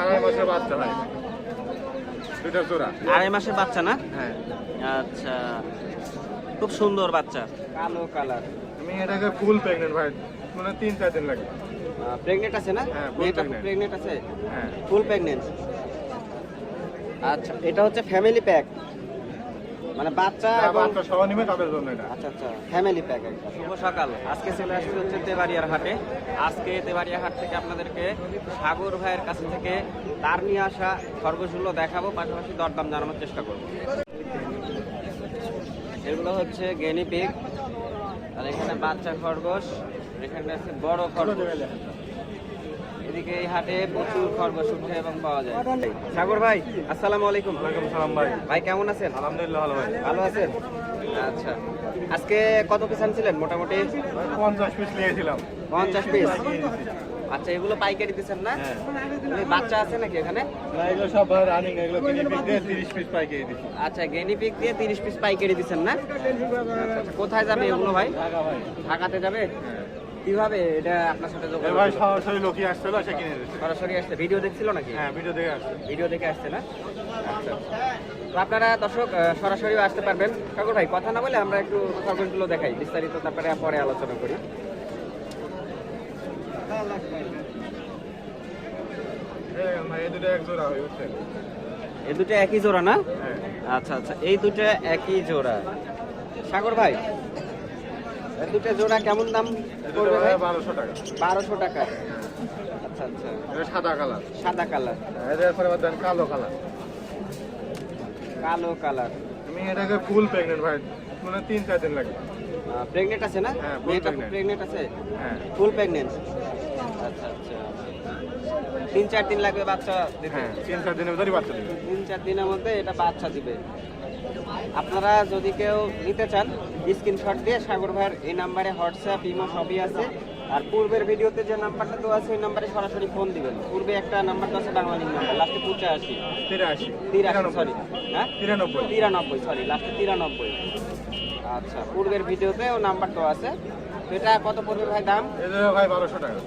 আড়াই মাসের বাচ্চা ভাই। দুইটা জোড়া। আড়াই মাসের বাচ্চা না? হ্যাঁ। আচ্ছা। খুব সুন্দর বাচ্চা। কালো কালার। আমি এটাকে ফুল প্রেগনেন্ট ভাই। মানে তিন চার দিন লাগে। প্রেগনেন্ট আছে না? হ্যাঁ, মেয়েটা প্রেগনেন্ট আছে? হ্যাঁ। ফুল প্রেগনেন্ট আচ্ছা এটা হচ্ছে ফ্যামিলি প্যাক মানে বাচ্চা এবং বাচ্চা সহ নিবে তাদের জন্য এটা। আচ্ছা আচ্ছা ফ্যামিলি প্যাক একটা শুভ সকাল। আজকে চলে আসছে হচ্ছে তেবাড়িয়ার হাটে। আজকে তেবাড়িয়া হাট থেকে আপনাদেরকে সাগর ভাইয়ের কাছ থেকে তার নিয়ে আসা খরগোশগুলো দেখাবো পাশাপাশি দরদাম জানানোর চেষ্টা করব। এগুলো হচ্ছে গেনি পিক আর এখানে বাচ্চা খরগোশ এখানে আছে বড় খরগোশ। এদিকে এই হাটে প্রচুর খরগোশ উঠে এবং পাওয়া যায়। সাগর ভাই আসসালামু আলাইকুম। ওয়ালাইকুম সালাম ভাই। ভাই কেমন আছেন? আলহামদুলিল্লাহ ভালো ভাই। ভালো আছেন? আচ্ছা। আজকে কত পিস আনছিলেন মোটামুটি? পঞ্চাশ পিস নিয়েছিলাম। পঞ্চাশ পিস আচ্ছা এগুলো পাইকারি দিচ্ছেন না? হ্যাঁ। বাচ্চা আছে নাকি এখানে? না এগুলো সব রানিং এগুলো দিয়ে তিরিশ পিস পাইকে দিচ্ছি। আচ্ছা গেনি পিক দিয়ে তিরিশ পিস পাইকারি দিচ্ছেন না? আচ্ছা, আচ্ছা, কোথায় যাবে এগুলো ভাই? ভাই। ঢাকাতে যাবে? হ্যাঁ। কীভাবে এটা আপনার সাথে যোগাযোগ ভাই সরাসরি লোকই আসছিল সে কিনে দিচ্ছে সরাসরি আসছে। ভিডিও দেখছিল নাকি? হ্যাঁ ভিডিও দেখে আসছে। ভিডিও দেখে আসছে না? আচ্ছা তো আপনারা দর্শক আহ, সরাসরিও আসতে পারবেন। ঠাকুর ভাই কথা না বলে আমরা একটু খরগোশগুলো দেখাই বিস্তারিত তারপরে পরে আলোচনা করি। এই দুটো এক জোড়া এই দুটো একই জোড়া না? হ্যাঁ। আচ্ছা আচ্ছা। এই দুটো একই জোড়া। সাগর ভাই দুটো জোড়া কেমন দাম পড়বে ভাই? ভাই বারোশো টাকা। বারোশো টাকা। আচ্ছা আচ্ছা। এটা সাদা কালার। সাদা কালার। এদের পরে দেন কালো কালার। কালো কালার। আমি এটাকে ফুল প্রেগনেন্ট ভাই মানে তিন চার দিন লাগবে প্রেগনেন্ট আছে না? হ্যাঁ। প্রেগনেন্ট আছে? হ্যাঁ। Full pregnant? আচ্ছা আচ্ছা। তিন চার দিন লাগবে বাচ্চা দিতে? হ্যাঁ তিন চার দিনের ভিতরেই বাচ্চা দেবে। তিন চার দিনের মধ্যে এটা বাচ্চা দিবে। আপনারা যদি কেউ নিতে চান স্ক্রিনশট দিয়ে সাগর ভাইয়ের এই নাম্বারে হোয়াটসঅ্যাপ ইমো সবই আছে। আর পূর্বের ভিডিওতে যে নাম্বারটা দেওয়া আছে ওই নাম্বারে সরাসরি ফোন দিবেন। পূর্বে একটা নাম্বার দেওয়া আছে বাংলালিং নাম্বার লাস্টে পঁচাশি। তিরাশি। তিরাশি সরি হ্যাঁ? তিরানব্বই। তিরানব্বই সরি লাস্টে তিরানব্বই। আচ্ছা পূর্বের ভিডিওতে ও নাম্বার দেওয়া আছে। এটা কত পড়বে ভাই দাম? ভাই বারোশো টাকা।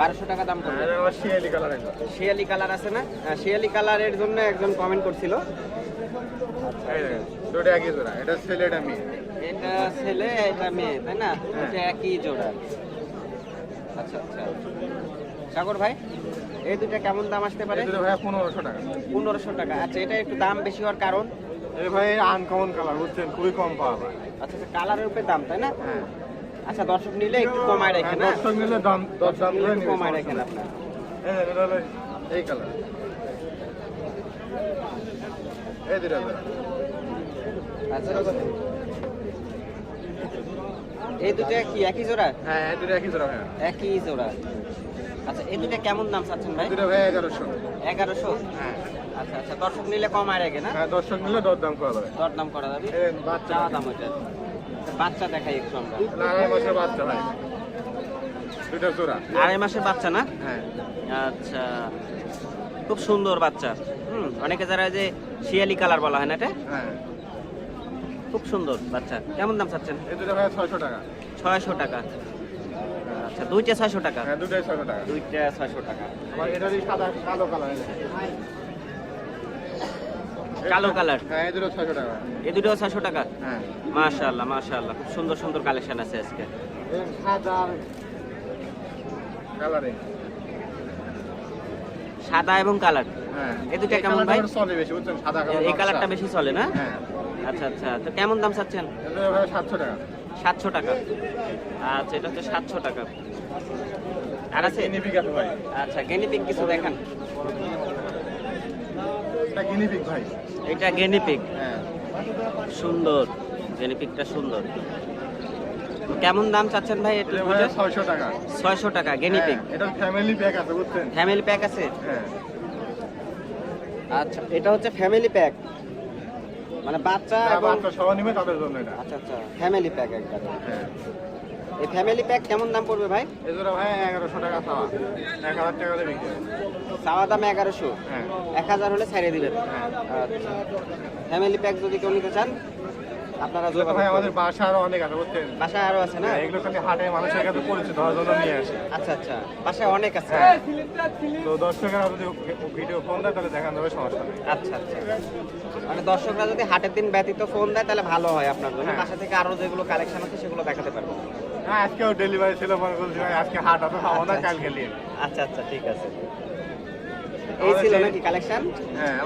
বারোশো টাকা দাম পড়বে শিয়ালি কালার শিয়ালি কালার আছে না? হ্যাঁ, শিয়ালি কালারের জন্য একজন কমেন্ট করছিল। এই দুটো একই জোড়া এটা ছেলে এটা মেয়ে। এটা ছেলে এটা মেয়ে তাই না? হ্যাঁ। এটা একই জোড়া। আচ্ছা আচ্ছা। সাগর ভাই এই দুটা কেমন দাম আসতে পারে? পনেরোশো টাকা। পনেরোশো টাকা। আচ্ছা এটা একটু দাম বেশি হওয়ার কারণ? এই ভাই আনকমন কালার বুঝছেন? খুবই কম পাওয়া যায়। আচ্ছা আচ্ছা কালারের উপরে দাম তাই না? হ্যাঁ। আচ্ছা দর্শক নিলে একটু কমায় হ্যাঁ, রাখেন না দর্শক নিলে দাম দাম করে কমায় রাখেন। আপনার এই কালার এই দুটো আচ্ছা এই দুটা কি একই জোড়া? হ্যাঁ এই দুটো একই জোড়া ভাই একই জোড়া। আচ্ছা এই দুটা কেমন দাম চাচ্ছেন ভাই? দুটো ভাই এগারোশো। এগারোশো? হ্যাঁ। আচ্ছা আচ্ছা দর্শক নিলে কমায় রাখে না হ্যাঁ দর্শক নিলে দর দাম করা যাবে। দর দাম করা যাবে বাচ্চা। দাম ওইটা। বাচ্চা দেখাই একটু আমরা। আড়াই মাসের বাচ্চা ভাই দুটো জোড়া। আড়াই মাসের বাচ্চা না? হ্যাঁ। আচ্ছা খুব সুন্দর বাচ্চা। হুম অনেকে যারা যে শিয়ালি কালার বলা হয় না এটা? হ্যাঁ। খুব সুন্দর বাচ্চা। কেমন দাম চাচ্ছেন? এই দুটো ভাই ছয়শো টাকা। ছয়শো টাকা। আচ্ছা দুইটা ছয়শো টাকা? হ্যাঁ দুটোই ছয়শো টাকা। দুইটা ছয়শো টাকা। আবার এটারই সাদা কালো কালার। কালো কালার? হ্যাঁ এই দুটো ছয়শো টাকা। এই দুটো ছয়শো টাকা? হ্যাঁ। মাশাআল্লাহ মাশাআল্লাহ। খুব সুন্দর সুন্দর কালেকশন আছে আজকে। সাদা কালারে সাদা এবং কালার হ্যাঁ। এই দুটো কেমন ভাই? চলে বেশি বুঝছেন? সাদা কালার এই কালারটা বেশি চলে না? হ্যাঁ। আচ্ছা আচ্ছা। তো কেমন দাম চাচ্ছেন? সাতশো টাকা। সাতশো টাকা। আচ্ছা এটা হচ্ছে সাতশো টাকা। আর আছে? আচ্ছা গেনিপিক কিছু দেখান। এটা গিনিপিক ভাই। এটা গেনিপিক হ্যাঁ। সুন্দর। গেনিপিকটা সুন্দর। কেমন দাম চাচ্ছেন ভাই এটা ছয়শো টাকা। ছয়শো টাকা গেনিপিক হ্যাঁ, এটা ফ্যামিলি প্যাক আছে বুঝছেন? ফ্যামিলি প্যাক আছে? হ্যাঁ। আচ্ছা এটা হচ্ছে ফ্যামিলি প্যাক মানে বাচ্চা এবং বাচ্চা সহ নিবে তাদের জন্য এটা। আচ্ছা আচ্ছা ফ্যামিলি প্যাক একবার হ্যাঁ। এই ফ্যামিলি প্যাক কেমন দাম পড়বে ভাই? এই ভাই এগারোশো টাকা খাওয়া এক হাজার টাকা হয়। চাওয়া দাম এগারোশো। হ্যাঁ। এক হাজার হলে ছাড়িয়ে দিবেন। হ্যাঁ আচ্ছা। ফ্যামিলি প্যাক যদি কেউ নিতে চান আপনারা এগুলো ভাই আমাদের। বাসা আরও অনেক আছে বুঝছেন? বাসায় আরও আছে না? হ্যাঁ, এগুলো খালি হাটে মানুষের কাছে পরিচিত হওয়ার জন্য নিয়ে আসে। আচ্ছা আচ্ছা। বাসায় অনেক আছে। তো দর্শকেরা যদি ভিডিও ফোন দেয় তাহলে দেখানো যাবে সমস্যা নেই। আচ্ছা আচ্ছা। মানে দর্শকরা যদি হাটের দিন ব্যতীত ফোন দেয় তাহলে ভালো হয় আপনার জন্য। বাসা থেকে আরও যেগুলো কালেকশন আছে সেগুলো দেখাতে পারব হ্যাঁ আজকেও ডেলিভারি ছিল মনে করছি আজকে হাট অত খাব না কালকে নিয়ে। আচ্ছা আচ্ছা ঠিক আছে। এই ছিল নাকি কালেকশন হ্যাঁ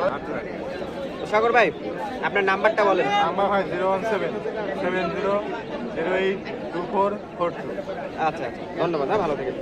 সাগর ভাই আপনার নাম্বারটা বলেন। নাম্বার হয় zero one seven seven zero zero eight two four four two. আচ্ছা আচ্ছা ধন্যবাদ হ্যাঁ ভালো থাকেন।